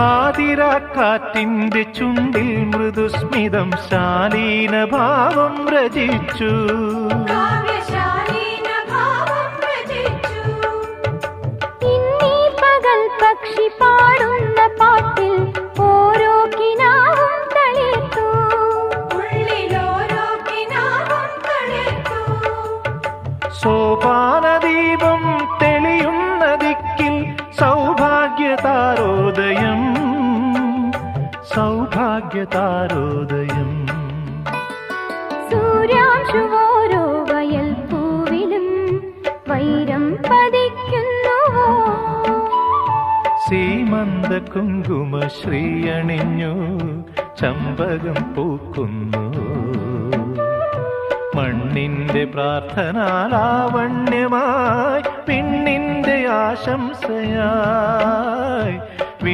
ആതിരാക്കാറ്റിന്റെ ചുണ്ടിൽ മൃദുസ്മിതം ശാലീന ഭാവം രചിച്ചു പക്ഷി പാടുന്ന പാട്ടിൽ ഓരോ കിനാവും തളിർത്തു. ഉള്ളിലോരോ സൗഭാഗ്യതാരോദയം സൗഭാഗ്യതാരോദയം. സൂര്യാംശുവോരോ വയൽ പൂവിലും വൈരം പതിക്കുന്നു. സീമന്ത കുങ്കുമ ശ്രീയണിഞ്ഞു ചമ്പകം പൂക്കുന്നു. മണ്ണിന്റെ പ്രാർത്ഥനാലാവണ്യമായി പിന്നിന്റെ ಆಶಂಸೆಯ